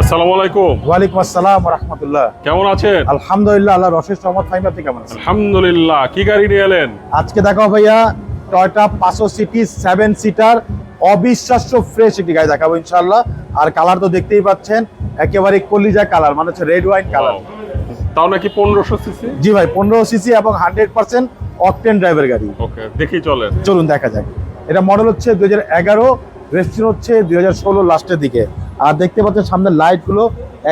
আসসালামু আলাইকুম। ওয়ালাইকুম আসসালাম রহমতুল্লাহ। কেমন আছেন? আলহামদুলিল্লাহ রহমত ফাইম আপনি কেমন আছেন? আলহামদুলিল্লাহ কি গাড়ি নিয়ে এলেন? আজকে দেখো ভাইয়া টয়টা পাঁচশো সিটি সেভেন সিটার অবিশ্বাস্য ফ্রেশ একটি গাড়ি দেখাবো আর কালার তো দেখতেই পাচ্ছেন একেবারে কলিজা কালার মানে হচ্ছে রেড ওয়াইন কালার. তাও নাকি পনেরোশো সিসি? জি ভাই পনেরো সিসি এবং হান্ড্রেড পার্সেন্ট অকটেন ড্রাইভের গাড়ি। ওকে দেখি চলে চলুন দেখা যাক। এটা মডেল হচ্ছে হাজার এগারো রেজিস্ট্রেশন হচ্ছে দুই হাজার ষোলো লাস্টের দিকে। আর দেখতে পাচ্ছেন সামনের লাইটগুলো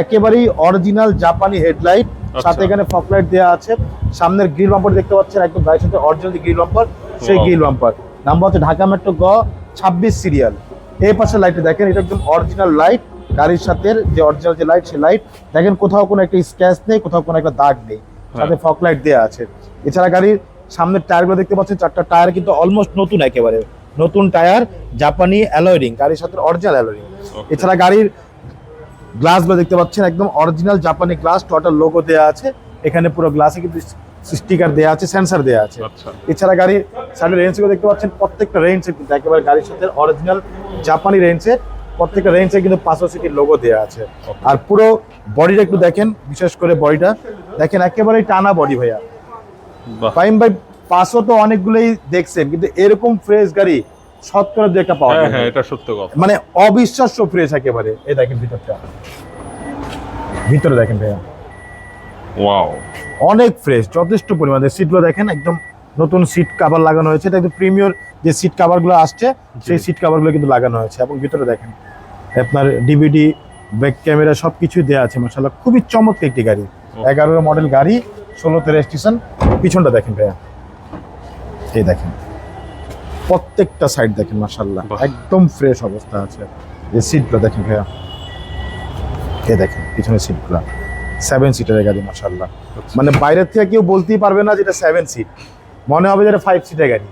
একেবারেই অরিজিনাল জাপানি হেডলাইট। সাথে এখানে ফক লাইট দেওয়া আছে। সামনের গ্রিল বাম্পার দেখতে পাচ্ছেন একদম গাড়ির সাথে অরিজিনাল গ্রিল বাম্পার সেই গ্রিল বাম্পার। নাম্বার হচ্ছে ঢাকা মেট্রো গ ছাব্বিশ সিরিয়াল। এই পাশে লাইটে দেখেন এটা একদম অরিজিনাল লাইট। গাড়ির সাথে যে অরিজিনাল যে লাইট সেই লাইট। দেখেন কোথাও কোনো একটা স্ক্র্যাচ নেই কোথাও কোনো একটা দাগ নেই। সাথে ফক লাইট দেওয়া আছে। এছাড়া গাড়ির সামনের টায়ারগুলো দেখতে পাচ্ছেন চারটা টায়ার কিন্তু অলমোস্ট নতুন একেবারে। নতুন টায়ার জাপানি অ্যালয়রিং গাড়ির সাথে অরিজিনাল অ্যালয়রিং এছাড়া গাড়ির গ্লাসগুলো দেখতে পাচ্ছেন একদম অরিজিনাল জাপানি গ্লাস টোটাল লোগো দেওয়া আছে। এখানে পুরো গ্লাসে কিন্তু স্টিকার দেওয়া আছে সেন্সার দেওয়া আছে। আচ্ছা। এছাড়া গাড়ির সাইডের রেঞ্জগুলো দেখতে পাচ্ছেন প্রত্যেকটা রেঞ্জে কিন্তু একেবারে গাড়ির সাথে অরিজিনাল জাপানি রেঞ্জের প্রত্যেকটা রেঞ্জে কিন্তু পাঁচশো সিটির লোগো দেওয়া আছে। আর পুরো বডিটা একটু দেখেন বিশেষ করে বডিটা দেখেন একেবারেই টানা বডি ভাইয়া। ফাইম ভাই পাঁচশো তো অনেকগুলোই দেখছেন কিন্তু এরকম ফ্রেশ গাড়ি শতকরা দু একটা পাওয়া হ্যাঁ যায়। হ্যাঁ এটা সত্য কথা। মানে অবিশ্বাস্য ফ্রেশ একেবারে এই দেখেন ভিতরটা। ভিতরে দেখেন ভাইয়া। ওয়াও অনেক ফ্রেশ যথেষ্ট পরিমাণে। সিটগুলো দেখেন একদম নতুন সিট কাভার লাগানো হয়েছে। এটা একদম প্রিমিয়র যে সিট কাভারগুলো আসছে সেই সিট কাভারগুলো কিন্তু লাগানো হয়েছে। এবং ভিতরে দেখেন আপনার ডিভিডি ব্যাক ক্যামেরা সব কিছুই দেওয়া আছে মাসাল্লাহ খুবই চমৎকার একটি গাড়ি। এগারো মডেল গাড়ি ষোলোতে রেজিস্ট্রেশন পিছনটা দেখেন ভাইয়া। এই দেখেন। প্রত্যেকটা সাইড দেখেন মাসাল্লাহ একদম ফ্রেশ অবস্থা আছে। যে সিটগুলো দেখেন ভাইয়া। এই দেখেন পিছনের সিটগুলো সেভেন সিটারের গাড়ি মাসাল্লাহ মানে বাইরের থেকে কেউ বলতেই পারবে না যেটা সেভেন সিট মনে হবে যেটা ফাইভ সিটের গাড়ি।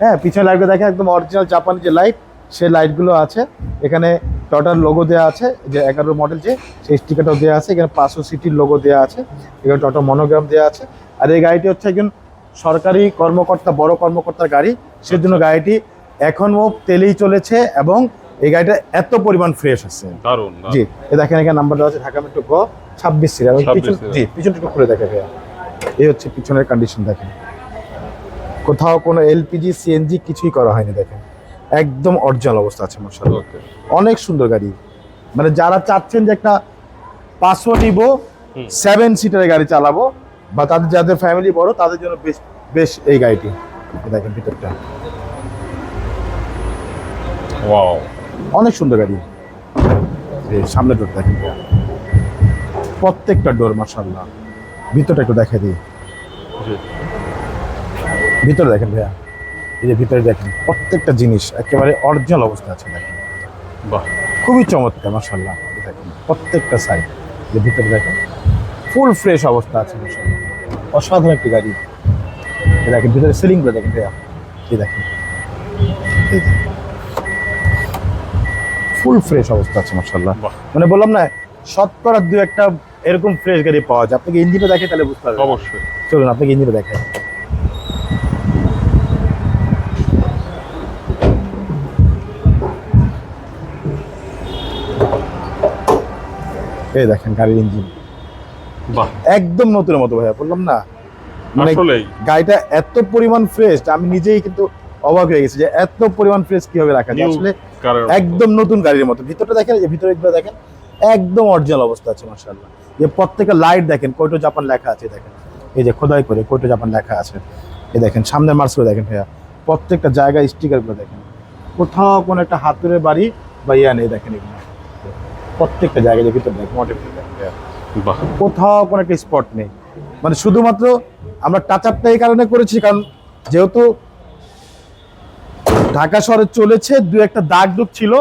হ্যাঁ পিছনে লাইটগুলো দেখেন একদম অরিজিনাল জাপানি যে লাইট সে লাইটগুলো আছে। এখানে টটার লোগো দেওয়া আছে যে এগারো মডেল যে সেই স্টিকারটাও দেওয়া আছে। এখানে পাঁচশো সিটির লোগো দেওয়া আছে। এখানে টটা মনোগ্রাম দেওয়া আছে। আর এই গাড়িটি হচ্ছে একজন সরকারি কর্মকর্তা বড় কর্মকর্তার গাড়ি সেজন্য গাড়িটি এখনও তেলেই চলেছে এবং এই গাড়িটা এত পরিমাণ ফ্রেশ আছে। দারুণ জি এ দেখেন এখানে নাম্বার দেওয়া আছে ঢাকা মেট্রো গ ছাব্বিশ সিরিয়াল 26 পিছন জি পিছনটা একটু খুলে দেখে ভাইয়া। এই হচ্ছে পিছনের কন্ডিশন দেখেন। কোথাও কোনো এলপিজি সিএনজি কিছুই করা হয়নি দেখেন। একদম অরিজিনাল অবস্থা আছে মার্শাল্লাহ ওকে। অনেক সুন্দর গাড়ি। মানে যারা চাচ্ছেন যে একটা পাঁচশো নিবো সেভেন সিটারের গাড়ি চালাবো বা তাদের যাদের ফ্যামিলি বড় তাদের জন্য বেশ বেশ এই গাড়িটি। দেখেন ভিতরটা। ওয়াও অনেক সুন্দর গাড়ি। সামনে ডোর দেখেন। প্রত্যেকটা ডোর মার্শাল্লাহ ভিতরটা একটু দেখে দিই। ভিতরে দেখেন ভাইয়া। এই যে ভিতরে দেখেন প্রত্যেকটা জিনিস একেবারে অরিজিনাল অবস্থা আছে দেখেন। বাহ। খুবই চমৎকার মার্শাল্লাহ দেখেন প্রত্যেকটা সাইড যে ভিতরে দেখেন ফুল ফ্রেশ অবস্থা আছে অসাধারণ একটি গাড়ি। দেখেন ভিতরে সিলিংগুলো দেখেন দেখেন। ফুল ফ্রেশ অবস্থা আছে মার্শাল্লাহ মানে বললাম না শতকরা দু একটা এরকম ফ্রেশ গাড়ি পাওয়া যায়। আপনাকে ইঞ্জিনটা দেখে তাহলে বুঝতে পারবেন। অবশ্যই। চলুন আপনাকে ইঞ্জিনটা দেখাই। এই দেখেন গাড়ির ইঞ্জিন। একদম নতুনের মতো ভাইয়া বললাম না। মানে গাড়িটা এত পরিমাণ ফ্রেশ আমি নিজেই কিন্তু অবাক হয়ে গেছি যে এত পরিমাণ ফ্রেশ কীভাবে রাখা যায়। আসলে একদম নতুন গাড়ির মতো। ভিতরটা দেখেন যে ভিতরে দেখেন একদম অরিজিনাল অবস্থা আছে মার্শাল্লাহ যে প্রত্যেকটা লাইট দেখেন কোটো জাপান লেখা আছে দেখেন। এই যে খোদাই করে কোটো জাপান লেখা আছে। এই দেখেন সামনের মার্কসগুলো দেখেন ভাইয়া। প্রত্যেকটা জায়গায় স্টিকারগুলো দেখেন। কোথাও কোনো একটা হাতুড়ের বাড়ি বা ইয়া নেই দেখেন এগুলো। প্রত্যেকটা জায়গায় যে ভিতরে দেখেন মোটে দেখেন ভাইয়া। কোথাও কোনো একটা স্পট নেই। মানে শুধুমাত্র আমরা টাচ আপটা এই কারণে করেছি কারণ যেহেতু ঢাকা শহরে চলেছে দু একটা দাগ দুগ ছিল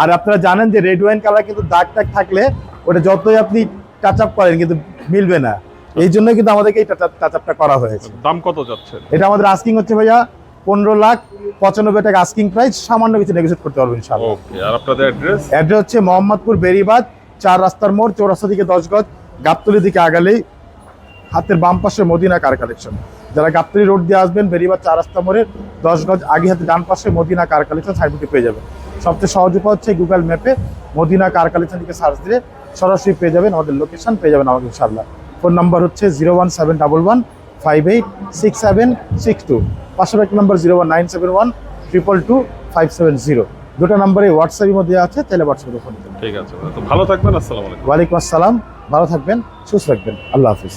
আর আপনারা জানেন যে রেড ওয়াইন কালার কিন্তু দাগ টাগ থাকলে ওটা যতই আপনি টাচ আপ করেন কিন্তু মিলবে না। এই জন্য কিন্তু আমাদেরকে এই টাচ আপটা করা হয়েছে। দাম কত যাচ্ছেন এটা আমাদের আস্কিং হচ্ছে ভাইয়া পনেরো লাখ পঁচানব্বই টাকা আস্কিং প্রাইস সামান্য কিছু নেগোসিয়েট করতে পারবেন ইনশাআল্লাহ। ওকে আর আপনাদের অ্যাড্রেস অ্যাড্রেস হচ্ছে মোহাম্মদপুর বেরিবাদ চার রাস্তার মোড়, চৌরাস্তা দিকে দশ গজ, গাবতলি দিকে আগালেই হাতের বাম পাশে মদিনা কার কালেকশন। যারা গাবতলি রোড দিয়ে আসবেন বেরিবাদ চার রাস্তা মোড়ে দশ গজ, আগে হাতে ডান পাশে মদিনা কার কালেকশন সাইডে পেয়ে যাবেন। সবচেয়ে সহজ উপায় হচ্ছে গুগল ম্যাপে মদিনা কার কালেকশন দিকে সার্চ দিলে সরাসরি পেয়ে যাবেন, আমাদের লোকেশন পেয়ে যাবেন আমাকে ইনশাল্লাহ ফোন নাম্বার হচ্ছে zero one seven double one five eight six seven six two. এক number zero one nine seven one triple two five seven zero. দুটো নাম্বারে হোয়াটসঅ্যাপের মধ্যে আছে তাহলে হোয়াটসঅ্যাপে ফোন ঠিক আছে ভালো থাকবেন আসসালামু আলাইকুম। ওয়ালাইকুম আসসালাম ভালো থাকবেন সুস্থ থাকবেন। আল্লাহ হাফিজ।